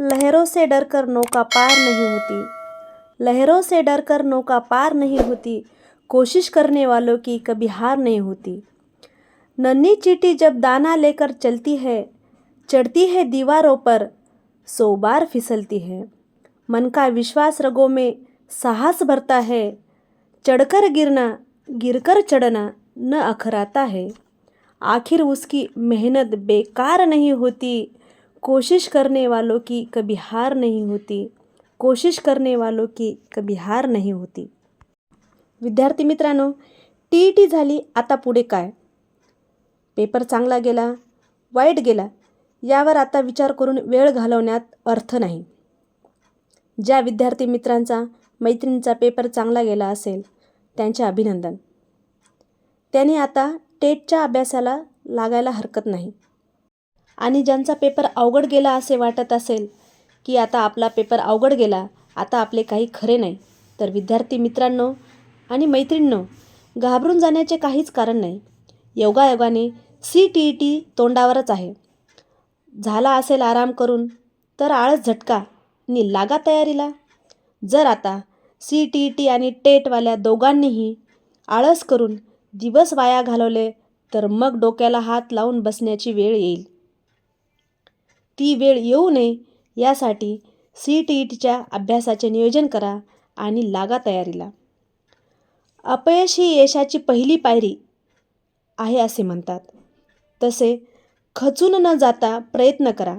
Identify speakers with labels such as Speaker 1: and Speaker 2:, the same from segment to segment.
Speaker 1: लहरों से डर कर नौका पार नहीं होती। लहरों से डर कर नौका पार नहीं होती। कोशिश करने वालों की कभी हार नहीं होती। नन्ही चीटी जब दाना लेकर चलती है, चढ़ती है दीवारों पर, सौ बार फिसलती है। मन का विश्वास रगों में साहस भरता है। चढ़कर गिरना, गिरकर चढ़ना न अखराता है। आखिर उसकी मेहनत बेकार नहीं होती। कोशिश करने वालों की कभी हार नहीं होती कोशिश करने वालों की कभी हार नहीं होती। विद्यार्थी मित्रांनो टी ई टी झाली आता पुढे काय? पेपर चांगला गेला वाईट गेला यावर आता विचार करून वेळ घालवण्यात अर्थ नाही. ज्या विद्यार्थी मित्रांचा मैत्रिणीचा पेपर चांगला गेला असेल त्यांचे अभिनंदन. त्यांनी आता टेटच्या अभ्यासाला लागायला हरकत नाही. आणि ज्यांचा पेपर अवघड गेला असे वाटत असेल की आता आपला पेपर अवघड गेला आता आपले काही खरे नाही. तर विद्यार्थी मित्रांनो आणि मैत्रिणींनो घाबरून जाण्याचे काहीच कारण नाही. योगायोगाने सी टी ई टी तोंडावरच आहे. झाला असेल आराम करून तर आळस झटका. नि लागा तयारीला. जर आता सी टी ई टी आणि टेटवाल्या दोघांनीही आळस करून दिवस वाया घालवले तर मग डोक्याला हात लावून बसण्याची वेळ येईल. ती वेळ येऊ नये यासाठी सी टी ई टीच्या अभ्यासाचे नियोजन करा आणि लागा तयारीला. अपयश ही यशाची पहिली पायरी आहे असे म्हणतात. तसे खचून न जाता प्रयत्न करा.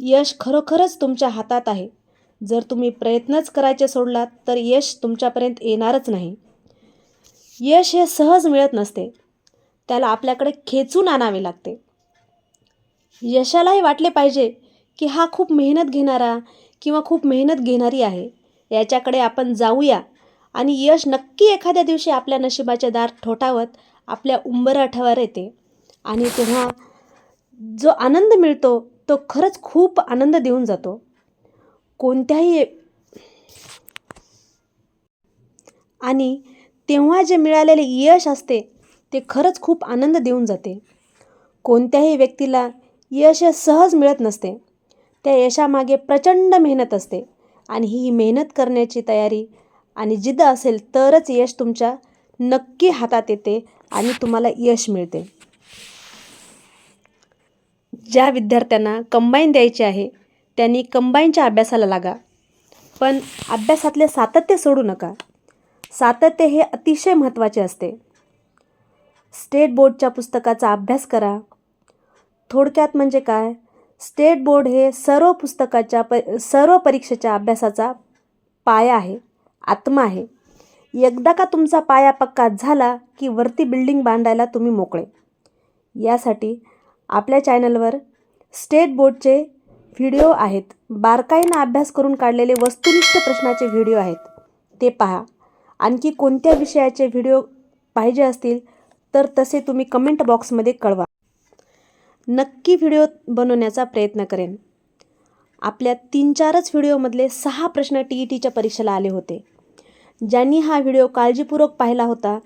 Speaker 1: यश खरोखरच तुमच्या हातात आहे. जर तुम्ही प्रयत्नच करायचे सोडलात तर यश तुमच्यापर्यंत येणारच नाही. यश हे सहज मिळत नसते. त्याला आपल्याकडे खेचून आणावे लागते. यशालाही वाटले पाहिजे की हा खूप मेहनत घेणारा किंवा खूप मेहनत घेणारी आहे. याच्याकडे आपण जाऊया आणि यश नक्की एखाद्या दिवशी आपल्या नशिबाचे दार ठोठावत आपल्या उंबरठ्यावर येते. आणि तेव्हा जो आनंद मिळतो तो खरंच खूप आनंद देऊन जातो. कोणत्याही आणि तेव्हा जे मिळालेले यश असते ते खरंच खूप आनंद देऊन जाते. कोणत्याही व्यक्तीला यश हे सहज मिळत नसते. त्या यशामागे प्रचंड मेहनत असते आणि ही मेहनत करण्याची तयारी आणि जिद्द असेल तरच यश तुमच्या नक्की हातात येते आणि तुम्हाला यश मिळते. ज्या विद्यार्थ्यांना कंबाईन द्यायची आहे त्यांनी कंबाईनच्या अभ्यासाला लागा. पण अभ्यासातले सातत्य सोडू नका. सातत्य हे अतिशय महत्त्वाचे असते. स्टेट बोर्डच्या पुस्तकाचा अभ्यास करा. थोडक्यात म्हणजे काय? स्टेट बोर्ड हे सर्व पुस्तकाच्या प सर्व परीक्षेच्या अभ्यासाचा पाया आहे आत्मा आहे. एकदा का तुमचा पाया पक्का झाला की वरती बिल्डिंग बांधायला तुम्ही मोकळे? यासाठी आपल्या चॅनलवर स्टेट बोर्डचे व्हिडिओ आहेत. बारकाईनं अभ्यास करून काढलेले वस्तुनिष्ठ प्रश्नाचे व्हिडिओ आहेत. ते पहा. आणखी कोणत्या विषयाचे व्हिडिओ पाहिजे असतील तर तसे तुम्ही कमेंट बॉक्समध्ये कळवा. नक्की व्हिडिओ बनवण्याचा प्रयत्न करेन. आपल्या तीन चारच व्हिडिओमधले सहा प्रश्न टी ई टीच्या परीक्षेला आले होते. ज्यांनी हा व्हिडिओ काळजीपूर्वक पाहिला होता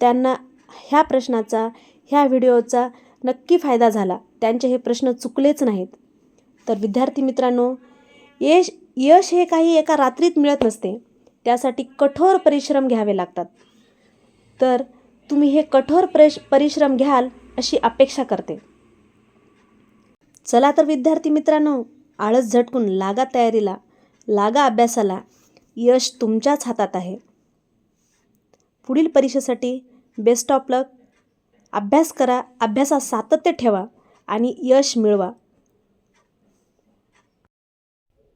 Speaker 1: त्यांना ह्या प्रश्नाचा ह्या व्हिडिओचा नक्की फायदा झाला. त्यांचे हे प्रश्न चुकलेच नाहीत. तर विद्यार्थी मित्रांनो यश यश हे काही एका रात्रीत मिळत नसते. त्यासाठी कठोर परिश्रम घ्यावे लागतात. तर तुम्ही हे कठोर परिश परिश्रम घ्याल अशी अपेक्षा करते. चला तर विद्यार्थी मित्रांनो आळस झटकून लागा तयारीला लागा अभ्यासाला. यश तुमच्याच हातात आहे. पुढील परीक्षेसाठी बेस्ट ऑफ लक अभ्यास करा अभ्यासात सातत्य ठेवा आणि यश मिळवा.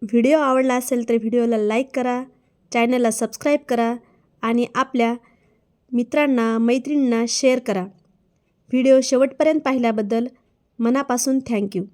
Speaker 1: व्हिडिओ आवडला असेल तर व्हिडिओला लाईक करा चॅनलला सबस्क्राईब करा आणि आपल्या मित्रांना मैत्रिणींना शेअर करा. व्हिडिओ शेवटपर्यंत पाहिल्याबद्दल मनापासून थँक्यू